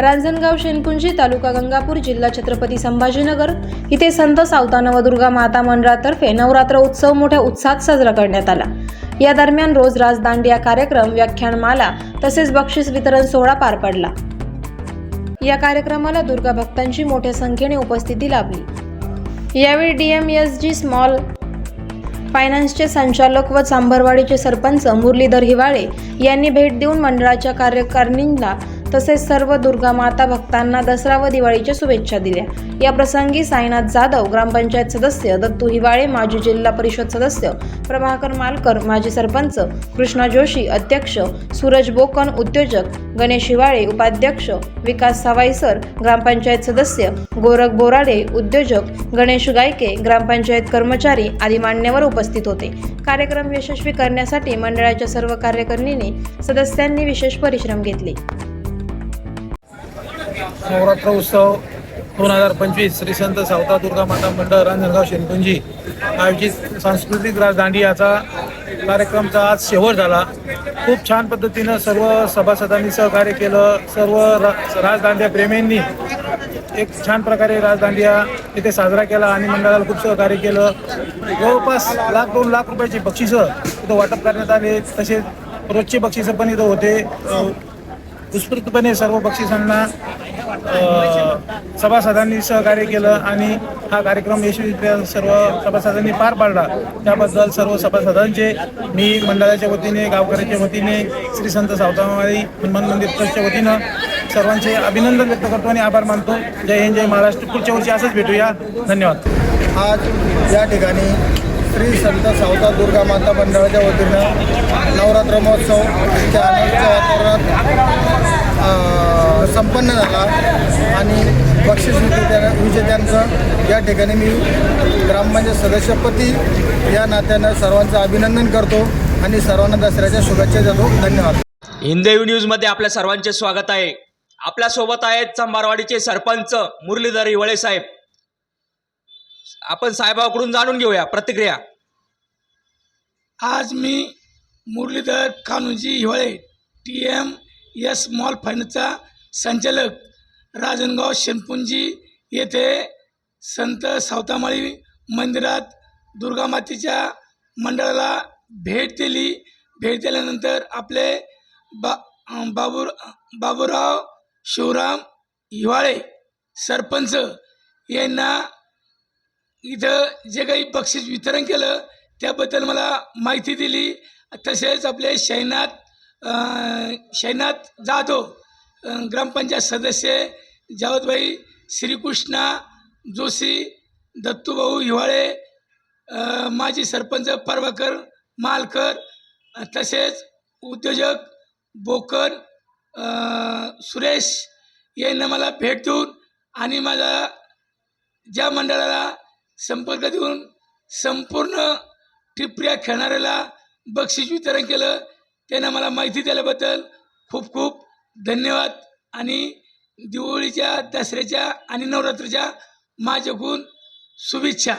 रांजणगाव शेनकुंजी तालुका गंगापूर जिल्हा छत्रपती संभाजीनगर. इथे संत सावता नवदुर्गा माता मंडळातर्फे नवरात्र उत्सव मोठ्या उत्साहात साजरा करण्यात आला. या दरम्यान रोज राज दांडिया कार्यक्रम व्याख्यानमाला तसेच बक्षीस वितरण सोहळा पार पडला. या कार्यक्रमाला दुर्गा भक्तांची मोठ्या संख्येने उपस्थिती लाभली. यावेळी डीएमएसजी स्मॉल फायनान्सचे संचालक व चांभरवाडीचे सरपंच मुरलीधर हिवाळे यांनी भेट देऊन मंडळाच्या कार्यकारिणींना तसेच सर्व दुर्गा माता भक्तांना दसरा व दिवाळीच्या शुभेच्छा दिल्या. या प्रसंगी साईनाथ जाधव ग्रामपंचायत सदस्य दत्तू हिवाळे माजी जिल्हा परिषद सदस्य प्रभाकर मालकर माजी सरपंच कृष्णा जोशी अध्यक्ष सूरज बोकन उद्योजक गणेश हिवाळे उपाध्यक्ष विकास सावाईसर ग्रामपंचायत सदस्य गोरख बोराडे उद्योजक गणेश गायके ग्रामपंचायत कर्मचारी आदी मान्यवर उपस्थित होते. कार्यक्रम यशस्वी करण्यासाठी मंडळाच्या सर्व कार्यकारिणीने सदस्यांनी विशेष परिश्रम घेतले. नवरात्र उत्सव दोन हजार पंचवीस श्री संत सावता दुर्गा माता मंडळ रांजणगाव शेनकुंजी आयोजित सांस्कृतिक राज दांडियाचा कार्यक्रमचा आज शेवट झाला. खूप छान पद्धतीनं सर्व सभासदांनी सहकार्य केलं. सर्व रा राजदांडिया प्रेमींनी एक छान प्रकारे राजदांडिया इथे साजरा केला आणि मंडळाला खूप सहकार्य केलं. जवळपास लाख दोन लाख रुपयाची बक्षिसं इथं वाटप करण्यात आले. तसेच रोजचे बक्षिसं पण इथं होते. उत्स्फूर्तपणे सर्व बक्षिसांना सभासदांनी सहकार्य केलं आणि हा कार्यक्रम यशस्वीरित्या सर्व सभासदांनी पार पाडला. त्याबद्दल सर्व सभासदांचे मी मंडळाच्या वतीने गावकऱ्याच्या वतीने श्री संत सावतामाळी हनुमान मंदिर ट्रस्टच्या वतीनं सर्वांचे अभिनंदन व्यक्त करतो आणि आभार मानतो. जय हिंद जय महाराष्ट्र. पुढच्या वर्षी असंच भेटूया. धन्यवाद. आज या ठिकाणी श्री संत सावता दुर्गा माता मंडळाच्या वतीनं नवरात्र महोत्सव त्या वातावरणात संपन्न झाला आणि बक्षीस विजेत्या विजेत्यांचं या ठिकाणी मी ग्रामपंचायत सदस्यपती या नात्यानं सर्वांचं अभिनंदन करतो आणि सर्वांना दसऱ्याच्या शुभेच्छा देतो. धन्यवाद. हिंदवी न्यूजमध्ये आपल्या सर्वांचे स्वागत आहे. आपल्यासोबत आहेत चांभारवाडीचे सरपंच मुरलीधर हिवळे साहेब. आपण साहेबाकडून जाणून घेऊया प्रतिक्रिया. आज मी Muralidhar Kanhoji Hiwale T M S mall फायनान्सचा संचालक राजनगाव शेनपुंजी येथे संत सावतामाळी मंदिरात दुर्गामातेच्या मंडळाला भेट दिली. भेट दिल्यानंतर आपले बा अं, बाबू बाबूराव शिवराम हिवाळे सरपंच यांना इथं जे काही बक्षीस वितरण केलं त्याबद्दल मला माहिती दिली. तसेच आपले शैनाथ शैनात शैनाथ जाधव ग्रामपंचायत सदस्य जावतभाई श्रीकृष्णा जोशी दत्तूभाऊ हिवाळे माजी सरपंच परवाकर मालकर तसेच उद्योजक बोकर सुरेश यांना मला भेट देऊन आणि माझा ज्या मंडळाला संपर्क देऊन संपूर्ण टिपऱ्या खेळणाऱ्याला बक्षीस वितरण केलं त्यांना मला माहिती दिल्याबद्दल खूप खूप धन्यवाद. आणि दिवाळीच्या दसऱ्याच्या आणि नवरात्रीच्या माझ्याकडून शुभेच्छा.